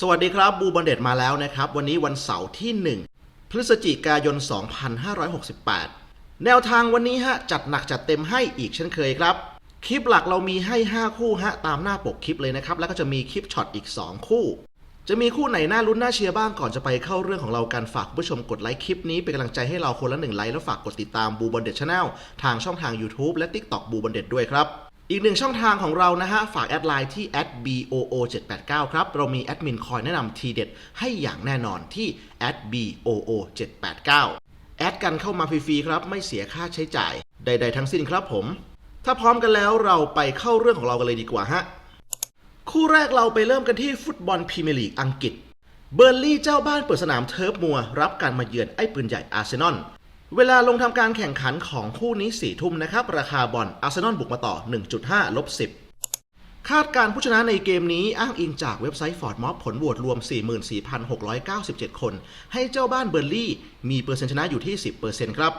สวัสดีครับบูบันเดตมาแล้วนะครับ วันนี้วันเสาร์ที่ 1 พฤศจิกายน 2568 แนวทางวันนี้ฮะจัดหนักจัดเต็มให้อีกเช่นเคยครับ คลิปหลักเรามีให้ 5 คู่ฮะตามหน้าปกคลิปเลยนะครับ แล้วก็จะมีคลิปช็อตอีก 2 คู่ จะมีคู่ไหนน่าลุ้นน่าเชียร์บ้างก่อนจะไปเข้าเรื่องของเรากันฝากผู้ชมกดไลค์คลิปนี้เป็นกำลังใจให้เราคนละหนึ่งไลค์แล้วฝากกดติดตามบูบันเดตชาแนลทางช่องทาง YouTube และ TikTok บูบันเดตด้วยครับ อีกหนึ่งช่องทางของเรานะฮะ ฝากแอดไลน์ที่ @boo789 ครับ เรามีแอดมินคอยแนะนำทีเด็ดให้อย่างแน่นอนที่ @boo789 แอดกันเข้ามาฟรีๆครับ ไม่เสียค่าใช้จ่ายใด ๆ ทั้งสิ้นครับผม ถ้าพร้อมกันแล้วเราไปเข้าเรื่องของเรากันเลยดีกว่าฮะ คู่แรกเราไปเริ่มกันที่ฟุตบอลพรีเมียร์ลีกอังกฤษ เบอร์ลี่เจ้าบ้านเปิดสนามเทิร์ฟมัวรับการมาเยือนไอ้ปืนใหญ่อาร์เซนอล เวลาลงทำการแข่งขันของคู่นี้สี่ทุ่มนะครับ ราคาบอลอาร์เซนอลบุกมาต่อ 1.5 ลบ 10 คาดการผู้ชนะในเกมนี้อ้างอิงจากเว็บไซต์ฟอร์ดม็อบผลโหวตรวม 44,697 คน ให้เจ้าบ้านเบอร์ลี่ มีเปอร์เซ็นต์ชนะอยู่ที่ 10%ครับ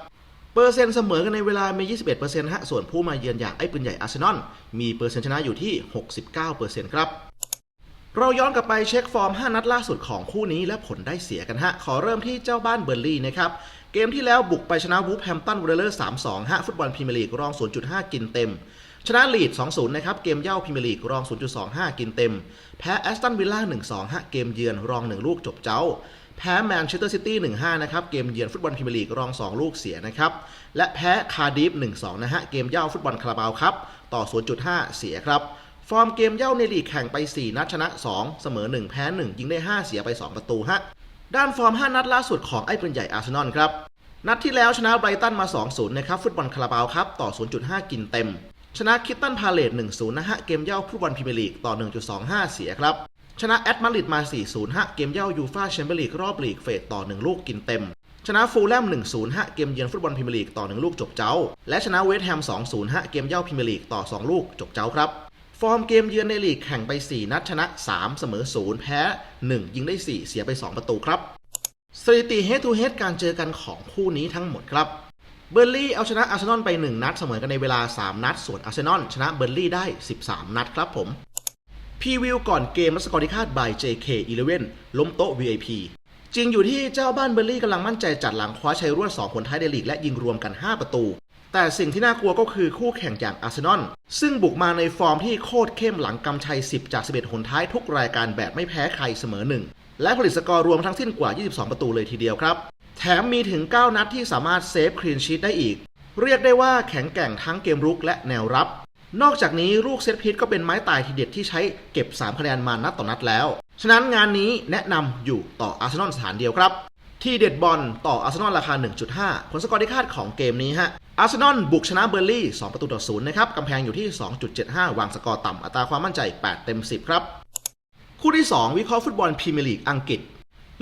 เปอร์เซ็นต์เสมอกันในเวลามี 21%ฮะ ส่วนผู้มาเยือนอย่างไอ้ปืนใหญ่อาร์เซนอลมีเปอร์เซ็นต์ชนะอยู่ที่ 69%ครับเราย้อนกลับไปเช็คฟอร์ม 5 นัดล่าสุดของคู่นี้และผลได้เสียกันฮะ ขอเริ่มที่เจ้าบ้านเบอร์ลี่นะครับ กมที่แล้วบุกไปชนะวูฟแฮมตันเวเลอร์3-2ฮะฟุตบอลพรีเมียร์ลีกรอง 0.5 กินเต็ม ชนะลีด 2-0 นะครับ เกมเย่าพรีเมียร์ลีกรอง 0.25 กินเต็ม แพ้แอสตันวิลล่า 1-2 ฮะ เกมเยือนรอง 1 ลูกจบเจ้า แพ้แมนเชสเตอร์ซิตี้ 1-5 นะครับ เกมเยือนฟุตบอลพรีเมียร์ลีกรอง 2 ลูกเสียนะครับ และแพ้คาร์ดิฟ 1-2 นะฮะ เกมเย่าฟุตบอลคาราบาวครับ ต่อ 0.5 เสียครับ ฟอร์มเกมเย่าในลีกแข่งไป 4 นัดชนะ 2 เสมอ 1 แพ้ 1 ยิงได้ 5 เสียไป 2 ประตูฮะ ด้านฟอร์ม 5 นัดล่าสุดของไอ้ปืนใหญ่อาร์เซนอลครับ นัดที่แล้วชนะไบรตันมา 2-0 นะครับฟุตบอลคาราบาวครับต่อ 0.5 กินเต็ม ชนะคิตตันพาเลต1-0 นะฮะ เกมเย่าฟุตบอลพรีเมียร์ลีกต่อ 1.25 เสียครับ ชนะแอตมาริดมา 4-0 ฮะ เกมเย่ายูฟ่าแชมเปี้ยนลีกรอบลีกเฟสต่อ 1 ลูกกินเต็ม ชนะฟูลแลม 1-0 ฮะ เกมเยือนฟุตบอลพรีเมียร์ลีกต่อ 1 ลูกจบเจ้า และชนะเวสต์แฮม 2-0 ฮะ เกมเย่าพรีเมียร์ลีกต่อ 2 ลูกจบเจ้าครับ ฟอร์มเกมเยือนในลีกแข่งไป 4 นัดชนะ 3 เสมอ 0 แพ้ 1 ยิงได้ 4 เสียไป 2 ประตูครับ สถิติ head to h e a การเจอกันของคู่นี้ทั้งหมดครับ เบอร์ลี่เอาชนะอาร์เซนอลไป 1 นัดเสมอกันในเวลา 3 นัด ส่วนอาร์เซนอลชนะเบอร์ลี่ได้ 13 นัดครับผมพีวิวก่อนเกมละสกอร์ที่คาด by JK11 ล้มโต๊ะ VIP จริงอยู่ที่เจ้าบ้านเบอร์ลี่กำลังมั่นใจจัดหลังคว้าชัยรวด2ผลท้ายในลีกและยิงรวมกัน 5 ประตู แต่สิ่งที่น่ากลัวก็คือคู่แข่งอย่างอาร์เซนอลซึ่งบุกมาในฟอร์มที่โคตรเข้มหลังกำชัย 10 จาก 11 หนท้ายทุกรายการแบบไม่แพ้ใครเสมอหนึ่งและผลิตสกอร์รวมทั้งสิ้นกว่า 22 ประตูเลยทีเดียวครับ แถมมีถึง 9 นัดที่สามารถเซฟคลีนชีตได้อีก เรียกได้ว่าแข็งแกร่งทั้งเกมรุกและแนวรับ นอกจากนี้ลูกเซตพีทก็เป็นไม้ตายทีเด็ดที่ใช้เก็บ 3 คะแนนมานัดต่อนัดแล้ว ฉะนั้นงานนี้แนะนำอยู่ต่ออาร์เซนอลสถานเดียวครับ ที่เด็ดบอลต่ออาร์เซนอลราคา 1.5 ผลสกอร์ที่คาดของเกมนี้ฮะ อาร์เซนอลบุกชนะเบอร์ลี่ 2 ประตูต่อ0นะครับ กำแพงอยู่ที่ 2.75 วางสกอร์ต่ำ อัตราความมั่นใจ 8 เต็ม 10 ครับ คู่ที่ 2 วิเคราะห์ฟุตบอลพรีเมียร์ลีกอังกฤษ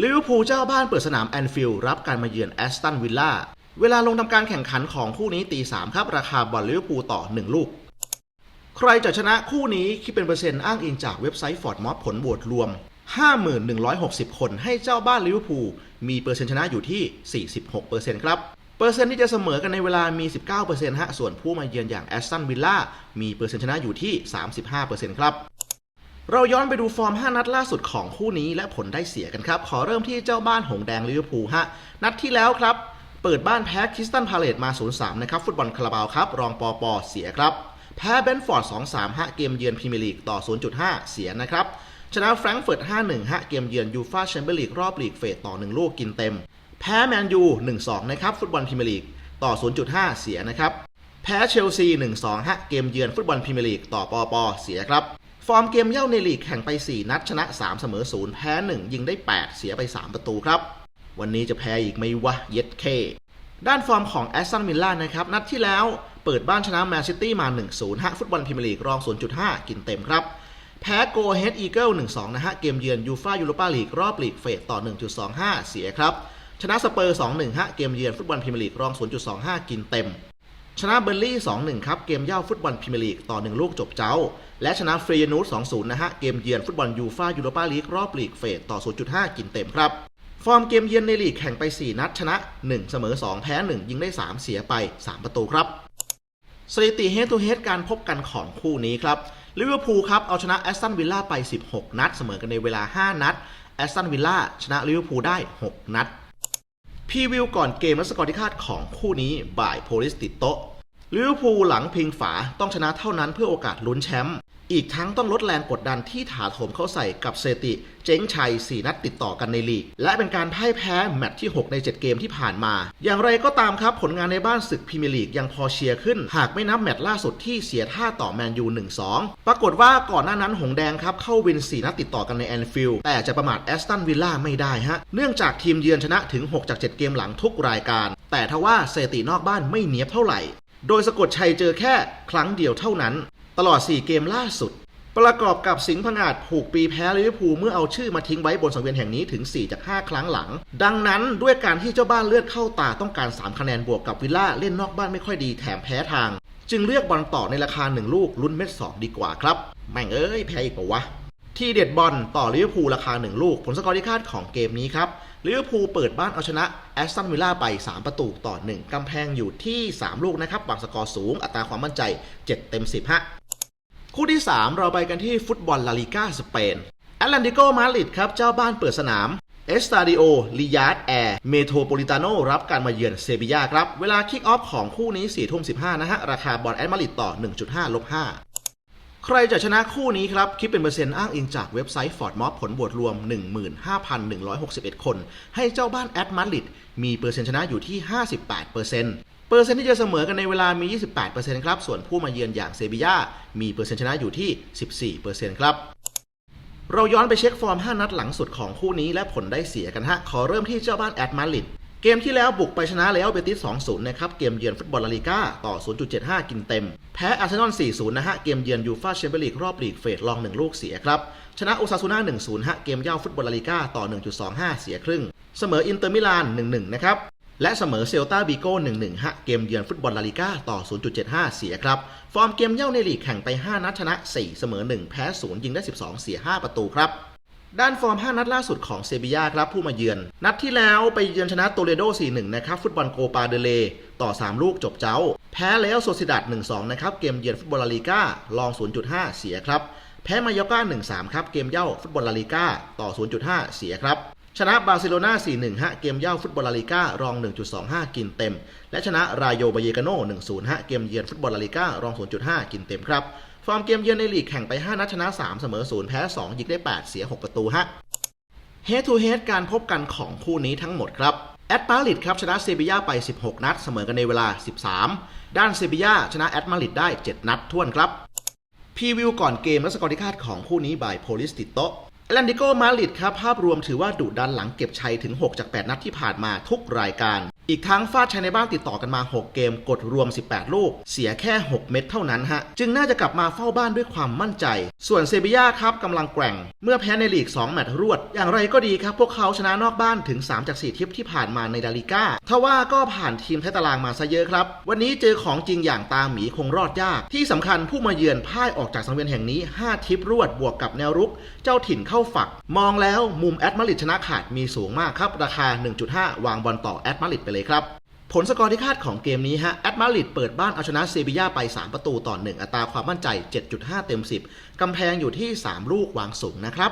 ลิเวอร์พูลเจ้าบ้านเปิดสนามแอนฟิลด์รับการมาเยือนแอสตันวิลล่า เวลาลงทำการแข่งขันของคู่นี้ตี3ครับ ราคาบอลลิเวอร์พูลต่อ 1 ลูก ใครจะชนะคู่นี้คิดเป็นเปอร์เซ็นต์อ้างอิงจากเว็บไซต์ฟอร์ดมอผลโหวตรวม 5160 คนให้เจ้าบ้านลิเวอร์พูลมีเปอร์เซ็นต์ชนะอยู่ที่ 46%ครับ เปอร์เซ็นต์ที่จะเสมอกันในเวลามี 19%ฮะ ส่วนผู้มาเยือนอย่างแอสตันวิลล่ามีเปอร์เซ็นต์ชนะอยู่ที่ 35%ครับ เราย้อนไปดูฟอร์ม 5 นัดล่าสุดของคู่นี้และผลได้เสียกันครับ ขอเริ่มที่เจ้าบ้านหงแดงลิเวอร์พูลฮะ นัดที่แล้วครับ เปิดบ้านแพ้คริสตันพาเลตมา 0-3 นะครับ ฟุตบอลคาราบาวครับ รองปอปอเสียครับ แพ้เบนฟอร์ด 2-3 ฮะ เกมเยือนพรีเมียร์ลีกต่อ 0.5 เสียนะครับ ชนะแฟรงก์เฟิร์ต 5-1 ฮะ เกมเยือนยูฟ่าแชมเปี้ยนลีกรอบลีกเฟสต่อ 1 ลูกกินเต็ม แพ้แมนยู 1-2 นะครับ ฟุตบอลพรีเมียร์ลีกต่อ 0.5 เสียนะครับ แพ้เชลซี 1-2 ฮะ เกมเยือนฟุตบอลพรีเมียร์ลีกต่อปอปอเสียครับ ฟอร์มเกมเย่าในลีกแข่งไป 4 นัดชนะ 3 เสมอ 0 แพ้ 1 ยิงได้ 8 เสียไป 3 ประตูครับ วันนี้จะแพ้อีกไหมวะ เย็ดเค ด้านฟอร์มของแอสตันวิลล่านะครับ นัดที่แล้วเปิดบ้านชนะแมนซิตี้มา 1-0 ฮะ ฟุตบอลพรีเมียร์ลีกรอง 0.5 กินเต็มครับ แพ้โกเฮดอีเกิล1-2 นะฮะ เกมเยือนยูฟ่ายูโรปาลีกรอบลีกเฟสต่อ 1.25 เสียครับ ชนะสเปอร์ 2-1 ฮะ เกมเยือนฟุตบอลพรีเมียร์ลีกรอง 0.25 กินเต็ม ชนะเบอร์ลี่ 2-1 ครับ เกมเย่าฟุตบอลพรีเมียร์ลีกต่อ 1 ลูกจบเจ้า และชนะเฟรยนูส2-0 นะฮะ เกมเยือนฟุตบอลยูฟ่ายูโรปาลีกรอบลีกเฟสต่อ 0.5 กินเต็มครับ ฟอร์มเกมเยือนในลีกแข่งไป 4 นัดชนะ 1 เสมอ 2 แพ้ 1 ยิงได้ 3 เสียไป 3 ประตูครับ สถิติ head to head การพบกันของคู่นี้ครับ ลิเวอร์พูลครับเอาชนะแอสตันวิลล่าไป 16 นัด เสมอกันในเวลา 5 นัดแอสตันวิลล่าชนะลิเวอร์พูลได้ 6 นัดพรีวิวก่อนเกมและสกอร์ที่คาดของคู่นี้บ่ายโพลิสติดโตลิเวอร์พูลหลังพิงฝาต้องชนะเท่านั้นเพื่อโอกาสลุ้นแชมป์ อีกทั้งต้องลดแรงกดดันที่ถาโถมเข้าใส่กับเซติ เจ๊งชัย 4 นัดติดต่อกันในลีก และเป็นการพ่ายแพ้แมตช์ที่ 6 ใน 7 เกมที่ผ่านมา อย่างไรก็ตามครับ ผลงานในบ้านศึกพรีเมียร์ลีกยังพอเชียร์ขึ้น หากไม่นับแมตช์ล่าสุดที่เสียท่าต่อแมนยู 1-2 ปรากฏว่าก่อนหน้านั้นหงแดงครับ เข้าวิน 4 นัดติดต่อกันในแอนฟิลด์แต่จะประมาทแอสตันวิลล่าไม่ได้ฮะเนื่องจากทีมเยือนชนะถึง 6 จาก 7 เกมหลังทุกรายการ แต่ทว่าเซตินอกบ้านไม่เนียบเท่าไหร่โดยสะกดชัยเจอแค่ครั้งเดียวเท่านั้น ตลอด 4 เกมล่าสุด ประกอบกับสิงห์พงาดผูกปีแพ้ลิเวอร์พูลเมื่อเอาชื่อมาทิ้งไว้บนสังเวียนแห่งนี้ถึง 4 จาก 5 ครั้งหลัง ดังนั้นด้วยการที่เจ้าบ้านเลือดเข้าตาต้องการ 3 คะแนนบวกกับวิลล่าเล่นนอกบ้านไม่ค่อยดีแถมแพ้ทาง จึงเลือกบอลต่อในราคา 1 ลูกลุ้นเม็ดสองดีกว่าครับแม่งเอ้ยแพ้อีกปะวะที่เด็ดบอลต่อลิเวอร์พูลราคา 1 ลูก ผลสกอร์ที่คาดของเกมนี้ครับลิเวอร์พูลเปิดบ้านเอาชนะแอสตันวิลล่าไป 3 ประตูต่อ 1 กำแพงอยู่ที่ 3 ลูกนะครับบางสกอร์สูงอัตราความมั่นใจ 7 เต็ม 10ฮะ คู่ที่ 3 เราไปกันที่ฟุตบอลลาลิก้าสเปนแอตแลนติโกมาดริดครับ เจ้าบ้านเปิดสนามเอสตาดิโอลิยาร์ดแอร์เมโทรโพลิตาโนรับการมาเยือนเซบียาครับ เวลาคิกออฟของคู่นี้4ทุ่ม15 นะฮะ ราคาบอลแอตมาริดต่อ 1.5ลบ5 ใครจะชนะคู่นี้ครับ คิดเป็นเปอร์เซ็นต์อ้างอิงจากเว็บไซต์ฟอร์ดมอ p ผลบวชรวม 15,161 คน ให้เจ้าบ้านแอตมาริดมีเปอร์เซ็นต์ชนะอยู่ที่ 58%เเปอร์เซ็นต์ที่จะเสมอกันในเวลามี 28%ครับ ส่วนผู้มาเยือนอย่างเซบียา มีเปอร์เซ็นต์ชนะอยู่ที่ 14%ครับ เราย้อนไปเช็คฟอร์ม 5 นัดหลังสุดของคู่นี้และผลได้เสียกันฮะ ขอเริ่มที่เจ้าบ้านแอตมาริดเกมที่แล้วบุกไปชนะเลอัลเบติส 2-0 นะครับ เกมเยือนฟุตบอลลาลิก้าต่อ 0.75 กินเต็ม แพ้อาร์เซนอล 4-0 นะฮะ เกมเยือนยูฟ่าแชมเปี้ยนลีกรอบลีกเฟสลอง 1 ลูกเสียครับ ชนะโอซาซูน่า 1-0 ฮะ เกมเย่าฟุตบอลลาลิก้าต่อ 1.25 เสียครึ่ง เสมออินเตอร์มิลาน 1-1 นะครับ และเสมอเซลตาบิโก้1-1ฮะเกมเยือนฟุตบอลลาลิก้าต่อ 0.75 เสียครับ ฟอร์มเกมเย่าในลีกแข่งไป 5 นัดชนะ 4 เสมอ 1 แพ้ 0 ยิงได้ 12 เสีย 5 ประตูครับ ด้านฟอร์ม 5 นัดล่าสุดของเซบียาครับผู้มาเยือน นัดที่แล้วไปเยือนชนะโตเลโด 4-1 นะครับ ฟุตบอลโกปาเดเล ต่อ 3 ลูกจบเจ้า แพ้แล้วโซซิดัด1-2 นะครับเกมเยือนฟุตบอลลาลิก้าลอง 0.5 เสียครับแพ้มายอร์ก้า1-3 ครับเกมเย่าฟุตบอลลาลิก้าต่อ 0.5 เสียครับ ชนะบาร์เซโลนา4-1ฮะเกมเย่าฟุตบอลลาลิก้ารอง 1.25 กินเต็ม และชนะรายโยบาเยกาโน่1-0ฮะเกมเยือนฟุตบอลลาลิก้ารอง 0.5 กินเต็มครับ ฟอร์มเกมเยือนในลีกแข่งไป 5 นัดชนะ 3 เสมอ 0 แพ้ 2 ยิงได้ 8 เสีย 6 ประตูฮะ Head to Head การพบกันของคู่นี้ทั้งหมดครับแอตมาดริดครับชนะเซบียาไป 16 นัด เสมอกันในเวลา 13 ด้านเซบียาชนะแอตมาดริดได้ 7 นัดท่วนครับพรีวิวก่อนเกมและสกอร์ที่คาดของคู่นี้บายโพลิสติโต แอตแลนติโกมาดริดครับภาพรวมถือว่าดุดันหลังเก็บชัยถึง 6 จาก 8 นัดที่ผ่านมาทุกรายการ อีกทั้งฟาดชัยในบ้านติดต่อกันมา 6 เกมกดรวม 18 ลูก เสียแค่ 6 เม็ดเท่านั้นฮะ จึงน่าจะกลับมาเฝ้าบ้านด้วยความมั่นใจ ส่วนเซบียาครับกำลังแกร่ง เมื่อแพ้ในลีก 2 แมตช์รวด อย่างไรก็ดีครับ พวกเขาชนะนอกบ้านถึง 3 จาก 4 ทิปที่ผ่านมาในลาลิก้าทว่าก็ผ่านทีมท้ตารางมาซะเยอะครับ วันนี้เจอของจริงอย่างตาหมีคงรอดยาก ที่สำคัญผู้มาเยือนพ่ายออกจากสังเวียนแห่งนี้ 5 ทิปรวดบวกกับแนวรุก เจ้าถิ่นเข้าฝัก มองแล้วมุมแอตมาริดชนะขาดมีสูงมากครับราคา 1.5 วางบอลต่อแอตมาริดไปเลยครับ ผลสกอร์ที่คาดของเกมนี้ฮะแอตมาดริดเปิดบ้านเอาชนะเซบียาไป 3 ประตูต่อ 1 อัตราความมั่นใจ 7.5 เต็ม 10 กำแพงอยู่ที่ 3 ลูกวางสูงนะครับ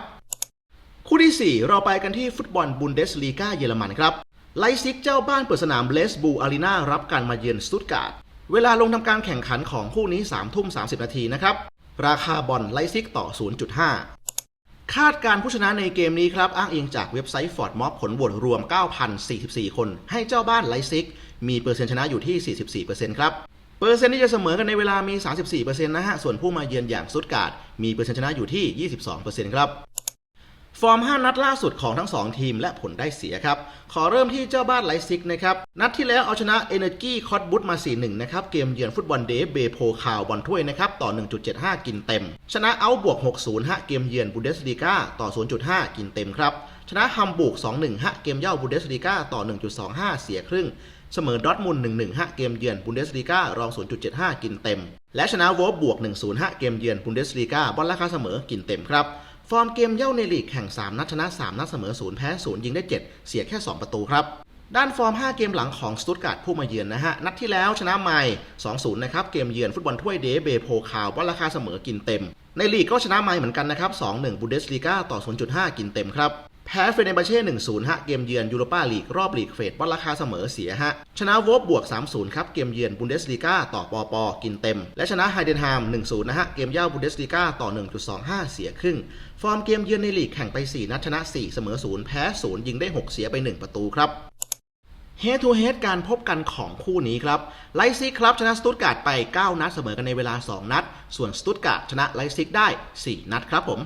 คู่ที่ 4 เราไปกันที่ฟุตบอลบุนเดสลีกาเยอรมันครับไลซิกเจ้าบ้านเปิดสนามเลสบูอารีนารับการมาเยือนสตุตการ์ดเวลาลงทำการแข่งขันของคู่นี้3ทุ่ม30 นาทีนะครับ ราคาบอลไลซิกต่อ 0.5 คาดการผู้ชนะในเกมนี้ครับ อ้างอิงจากเว็บไซต์ฟอร์ดม็อบผลโหวตรวม 9,044 คน ให้เจ้าบ้านไลซิก มีเปอร์เซ็นต์ชนะอยู่ที่ 44%ครับ เปอร์เซ็นต์ที่จะเสมอกันในเวลามี 34%นะฮะ ส่วนผู้มาเยือนอย่างซุดการ์ดมีเปอร์เซ็นต์ชนะอยู่ที่ 22%ครับ ฟอร์ม 5 นัดล่าสุดของทั้ง 2 ทีมและผลได้เสียครับ ขอเริ่มที่เจ้าบ้านไลซิกนะครับ นัดที่แล้วเอาชนะ Energy คอตบุตมา 4-1 นะครับ เกมเยือนฟุตบอลเดฟเบโพคาวบอลถ้วยนะครับ ต่อ 1.75 กินเต็ม ชนะเอาบวก 60 ฮะ เกมเยือนบูเดสลีกาต่อ 0.5 กินเต็มครับ ชนะฮัมบูก 2-1 ฮะ เกมเย่าบูเดสลีกาต่อ 1.25 เสียครึ่ง เสมอดอทมุน1-1 ฮะ เกมเยือนบุนเดสลีการอง 0.75 กินเต็ม และชนะโวลบวก 1-0 ฮะ เกมเยือนบุนเดสลีกาบอลราคาเสมอกินเต็มครับ ฟอร์มเกมเย่าในลีกแข่ง 3 นัดชนะ 3 นัดเสมอ 0 แพ้ 0 ยิงได้ 7 เสียแค่ 2 ประตูครับ ด้านฟอร์ม 5 เกมหลังของสตุตการ์ดผู้มาเยือนนะฮะ นัดที่แล้วชนะไม่2-0 นะครับ เกมเยือนฟุตบอลถ้วยเดเบโพคาวบอลราคาเสมอกินเต็ม ในลีกก็ชนะไม่เหมือนกันนะครับ 2-1 บูเดสลีกาต่อ 0.5 กินเต็มครับ แพ้เฟเนบาเช่1-0 ฮะ เกมเยือนยูโรปาลีก รอบลีกเฟดวัดราคาเสมอเสียฮะ ชนะโวบบวก 3-0 ครับ เกมเยือนบุนเดสลีกาต่อปอปอกินเต็ม และชนะไฮเดนฮาม 1-0 นะฮะ เกมเย่าบุนเดสลีกาต่อ 1.25 เสียครึ่ง ฟอร์มเกมเยือนในลีกแข่งไป 4 นัดชนะ 4 เสมอ 0 แพ้ 0 ยิงได้ 6 เสียไป 1 ประตูครับเฮดทูเฮดการพบกันของคู่นี้ครับ ไลซิกครับชนะสตุตการ์ดไป 9 นัดเสมอกันในเวลา 2 นัด ส่วนสตุตการ์ดชนะไลซิกได้ 4 นัดครับผม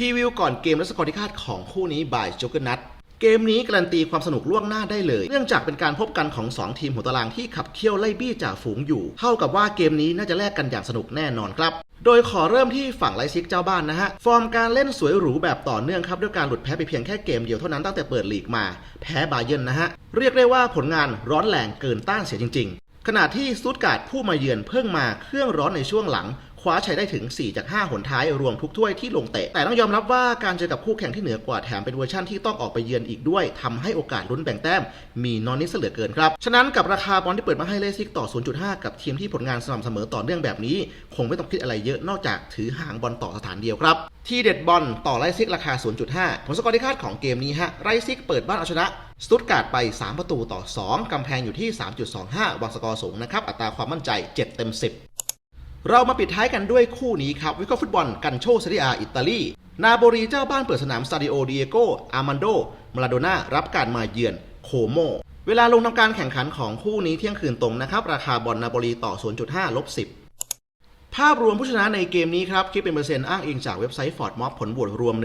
พรีวิวก่อนเกมและสกอร์ที่คาดของคู่นี้บ่ายจ๊กเกอร์นัทเกมนี้การันตีความสนุกล่วงหน้าได้เลย เนื่องจากเป็นการพบกันของ 2 ทีมหัวตารางที่ขับเคี่ยวไล่บี้จ่าฝูงอยู่ เท่ากับว่าเกมนี้น่าจะแลกกันอย่างสนุกแน่นอนครับ โดยขอเริ่มที่ฝั่งไลซิกเจ้าบ้านนะฮะ ฟอร์มการเล่นสวยหรูแบบต่อเนื่องครับ ด้วยการหลุดแพ้ไปเพียงแค่เกมเดียวเท่านั้นตั้งแต่เปิดลีกมา แพ้บาเยิร์นนะฮะ เรียกได้ว่าผลงานร้อนแรงเกินต้านเสียจริง ๆ ขณะที่สตุตการ์ดผู้มาเยือนเพิ่งมาเครื่องร้อนในช่วงหลัง คว้าชัยได้ถึง 4 จาก 5 หนท้ายรวมทุกถ้วยที่ลงเตะ แต่ต้องยอมรับว่าการเจอกับคู่แข่งที่เหนือกว่าแถมเป็นเวอร์ชั่นที่ต้องออกไปเยือนอีกด้วยทำให้โอกาสลุ้นแบ่งแต้ม มีน้อยนิดเสียเหลือเกินครับ ฉะนั้นกับราคาบอลที่เปิดมาให้เลซิกต่อ 0.5 กับทีมที่ผลงานสม่ำเสมอต่อเนื่องแบบนี้ คงไม่ต้องคิดอะไรเยอะนอกจากถือหางบอลต่อสถานเดียวครับที่เด็ดบอลต่อไลซิกราคา 0.5 ผลสกอร์ที่คาดของเกมนี้ฮะไรซิกเปิดบ้านเอาชนะสตุตการ์ดไป 3 ประตูต่อ 2 กำแพงอยู่ที่ 3.25วางสกอร์สูงนะครับ อัตราความมั่นใจ 7 เต็ม 10 เรามาปิดท้ายกันด้วยคู่นี้ครับ วิเคราะห์ฟุตบอลกันโชเซเรียอิตาลี นาโบรีเจ้าบ้านเปิดสนามซาดิโอดิเอโกอามันโดมาลาโดน่ารับการมาเยือนโคโม เวลาลงทำการแข่งขันของคู่นี้เที่ยงคืนตรงนะครับ ราคาบอลนาโบรีต่อ 0.5 ลบ 10 ภาพรวมผู้ชนะในเกมนี้ครับ คิดเป็นเปอร์เซ็นต์อ้างอิงจากเว็บไซต์ฟอร์ดม็อบผลโหวตรวม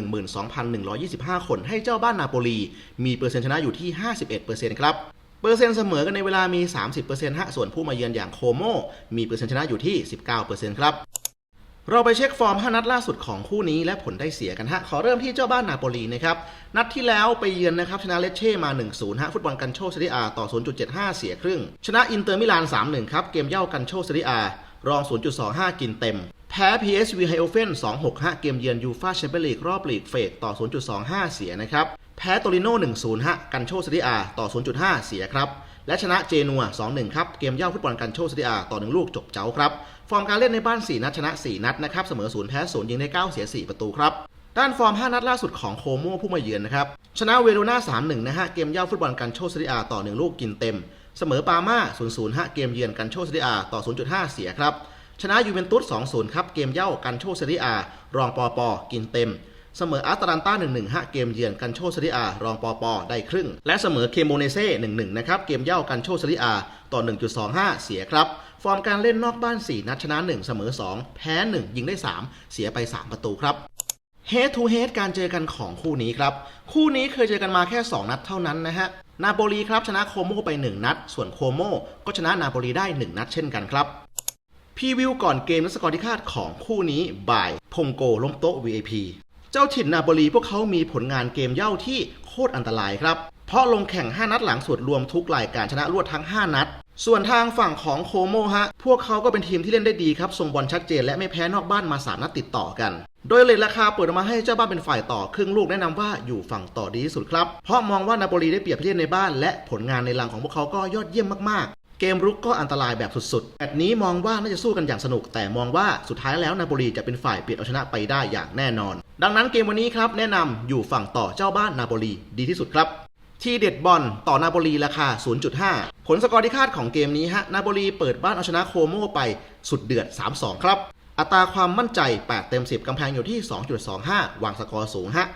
12,125 คนให้เจ้าบ้านนาโปลีมีเปอร์เซ็นต์ชนะอยู่ที่ 51%ครับ เปอร์เซ็นต์เสมอกันในเวลามี 30%ฮะส่วนผู้มาเยือนอย่างโคโมมีเปอร์เซ็นต์ชนะอยู่ที่ 19%ครับเราไปเช็คฟอร์ม 5 นัดล่าสุดของคู่นี้และผลได้เสียกันฮะ ขอเริ่มที่เจ้าบ้านนาโปลีนะครับ นัดที่แล้วไปเยือนนะครับ ชนะเลเช่มา 1-0 ฮะ ฟุตบอลกันโชเซเรียต่อ 0.75 เสียครึ่ง ชนะอินเตอร์มิลาน 3-1 ครับ เกมเย่ากันโชเซเรียรอง 0.25 กินเต็ม แพ้ PSV ไฮโอเฟน2-6 ฮะ เกมเยือนยูฟาแชมเปี้ยนลีกรอบลีกเฟกต่อ 0.25 เสียนะครับ พ้โตริโน่1-0ฮะกันโชเซเรียต่อ 0.5 เสียครับ และชนะเจนัว 2-1 ครับ เกมเย่าฟุตบอลกันโชเซเรียต่อ 1 ลูกจบเจ้าครับ ฟอร์มการเล่นในบ้าน 4 นัดชนะ 4 นัดนะครับ เสมอ 0 แพ้ 0 ยิงได้ 9 เสีย 4 ประตูครับด้านฟอร์ม 5 นัดล่าสุดของโคโม่ผู้มาเยือนนะครับ ชนะเวโรนา3-1 นะฮะ เกมเย่าฟุตบอลกันโชเซเรียต่อ 1 ลูกกินเต็ม เสมอปาม่า 0-0 ฮะ เกมเยือนกันโชเซเรียต่อ 0.5 เสียครับ ชนะยูเวนตุส 2-0 ครับ เกมเย่ากันโชซเรียรองปอปอกินเต็ม เสมออาร์ตาลันต้า1-1ฮะเกมเยือนกันโชซเรียรองปอปอได้ครึ่ง และเสมอเคโมเนเซ่1-1 นะครับ เกมเย่ากันโชซเรียต่อ 1.25 เสียครับ ฟอร์มการเล่นนอกบ้าน 4 นัดชนะ 1 เสมอ 2 แพ้ 1 ยิงได้ 3 เสียไป 3 ประตูครับ Head to Head การเจอกันของคู่นี้ครับ คู่นี้เคยเจอกันมาแค่ 2 นัดเท่านั้นนะฮะนาโปลีครับชนะโคโมไป 1 นัด ส่วนโคโมก็ชนะนาโปลีได้ 1 นัดเช่นกันครับพรีวิวก่อนเกมและสกอร์ที่คาดของคู่นี้บ่ายพงโกล้มโต๊ะ VIP เจ้าถิ่นนาโปลีพวกเขามีผลงานเกมเย่าที่โคตรอันตรายครับ เพราะลงแข่ง 5 นัดหลังสุดรวมทุกรายการชนะรวดทั้ง 5 นัด ส่วนทางฝั่งของโคโมฮะ พวกเขาก็เป็นทีมที่เล่นได้ดีครับทรงบอลชัดเจนและไม่แพ้นอกบ้านมา 3 นัดติดต่อกัน โดยเลทราคาเปิดมาให้เจ้าบ้านเป็นฝ่ายต่อครึ่งลูกแนะนำว่าอยู่ฝั่งต่อดีที่สุดครับ เพราะมองว่านาโปลีได้เปรียบที่เล่นในบ้าน และผลงานในรังของพวกเขาก็ยอดเยี่ยมมากๆเกมรุกก็อันตรายแบบสุดๆ แบบนี้มองว่าน่าจะสู้กันอย่างสนุก แต่มองว่าสุดท้ายแล้วนาโปลีจะเป็นฝ่ายเปลี่ยนเอาชนะไปได้อย่างแน่นอน ดังนั้นเกมวันนี้ครับแนะนำอยู่ฝั่งต่อเจ้าบ้านนาโปลีดีที่สุดครับ ทีเด็ดบอลต่อนาโปลีราคา 0.5 ผลสกอร์ที่คาดของเกมนี้ฮะนาโปลีเปิดบ้านเอาชนะโคโมไปสุดเดือด 3-2 ครับ อัตราความมั่นใจ 8 เต็ม 10กำแพงอยู่ที่ 2.25 วางสกอร์สูงฮะ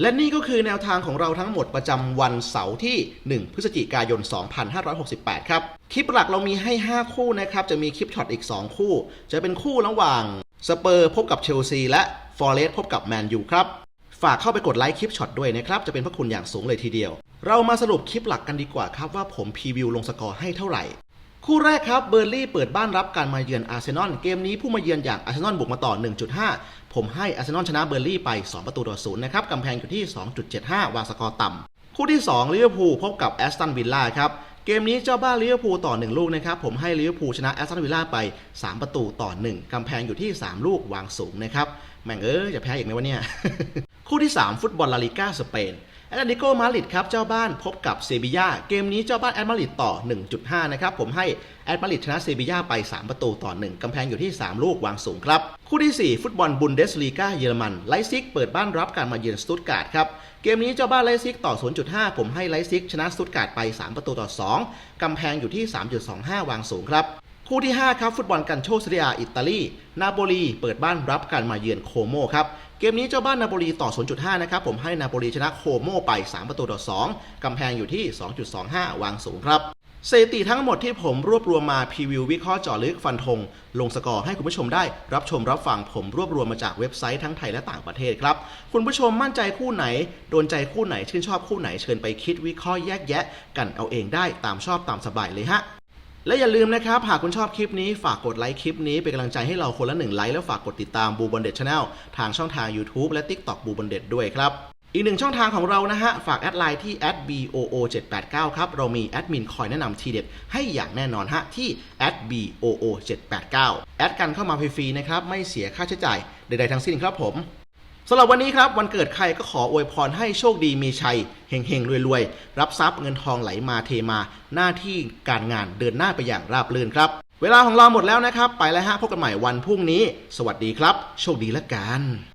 และนี่ก็คือแนวทางของเราทั้งหมดประจำวันเสาร์ที่ 1 พฤศจิกายน 2568 ครับ คลิปหลักเรามีให้ 5 คู่นะครับ จะมีคลิปช็อตอีก 2 คู่ จะเป็นคู่ระหว่างสเปอร์พบกับเชลซีและ ฟอร์เรสพบกับแมนยูครับ ฝากเข้าไปกดไลค์คลิปช็อตด้วยนะครับ จะเป็นพระคุณอย่างสูงเลยทีเดียว เรามาสรุปคลิปหลักกันดีกว่าครับว่าผมพรีวิวลงสกอร์ให้เท่าไหร่ คู่แรกครับเบอร์ลี่เปิดบ้านรับการมาเยือนอาร์เซนอลเกมนี้ผู้มาเยือนอย่างอาร์เซนอลบุกมาต่อ 1.5 ผมให้อาร์เซนอลชนะเบอร์ลี่ไป 2 ประตูต่อศูนย์นะครับกำแพงอยู่ที่ 2.75 วางสกอร์ต่ำคู่ที่2ลิเวอร์พูลพบกับแอสตันวิลล่าครับ เกมนี้เจ้าบ้านลิเวอร์พูลต่อ 1 ลูกนะครับ ผมให้ลิเวอร์พูลชนะแอสตันวิลล่าไป 3 ประตูต่อ 1 กำแพงอยู่ที่ 3 ลูกวางสูงนะครับ แม่งเออจะแพ้อีกไหมวะเนี่ย คู่ที่ 3 ฟุตบอลลาลิก้าสเปน แอตเลติโกมาดริดครับเจ้าบ้านพบกับเซบียาเกมนี้เจ้าบ้านแอตมาดริดต่อ 1.5 นะครับ ผมให้แอตมาดริดชนะเซบียาไป 3 ประตูต่อ 1 กำแพงอยู่ที่ 3 ลูกวางสูงครับ คู่ที่ 4 ฟุตบอลบุนเดสลีกาเยอรมันไลซิกเปิดบ้านรับการมาเยือนสตุตการ์ดครับเกมนี้เจ้าบ้านไลซิกต่อ 0.5 ผมให้ไลซิกชนะสตุตการ์ดไป 3 ประตูต่อ 2 กำแพงอยู่ที่ 3.25 วางสูงครับ คู่ที่ 5 ครับฟุตบอลกันโชเซเรียอิตาลี นาโปลีเปิดบ้านรับการมาเยือนโคโมครับเกมนี้เจ้าบ้านนาโปลีต่อ 0.5 นะครับ ผมให้นาโปลีชนะโคโมไป 3 ประตูต่อ 2 กำแพงอยู่ที่ 2.25 วางสูงครับสถิติทั้งหมดที่ผมรวบรวมมาพรีวิววิเคราะห์เจาะลึกฟันธงลงสกอร์ให้คุณผู้ชมได้ รับชมรับฟังผมรวบรวมมาจากเว็บไซต์ทั้งไทยและต่างประเทศครับ คุณผู้ชมมั่นใจคู่ไหน โดนใจคู่ไหนชื่นชอบคู่ไหนเชิญไปคิดวิเคราะห์แยกแยะ กันเอาเองได้ตามชอบตามสบายเลยฮะ และอย่าลืมนะครับ หากคุณชอบคลิปนี้ฝากกดไลค์คลิปนี้เป็นกำลังใจให้เราคนละหนึ่งไลค์แล้วฝากกดติดตามบูบอนเด็ดชาแนลทางช่องทาง YouTube และ TikTok บูบอนเด็ดด้วยครับ อีกหนึ่งช่องทางของเรานะฮะ ฝากแอดไลน์ที่ @boo789 ครับ เรามีแอดมินคอยแนะนำทีเด็ดให้อย่างแน่นอนฮะ ที่ @boo789 แอดกันเข้ามาฟรีๆนะครับ ไม่เสียค่าใช้จ่ายใดๆทั้งสิ้นครับผม สำหรับวันนี้ครับ วันเกิดใครก็ขออวยพรให้โชคดีมีชัยเฮงๆรวยๆ รับทรัพย์เงินทองไหลมาเทมา หน้าที่การงานเดินหน้าไปอย่างราบรื่นครับ เวลาของเราหมดแล้วนะครับ ไปแล้วฮะพบกันใหม่วันพรุ่งนี้ สวัสดีครับ โชคดีละกัน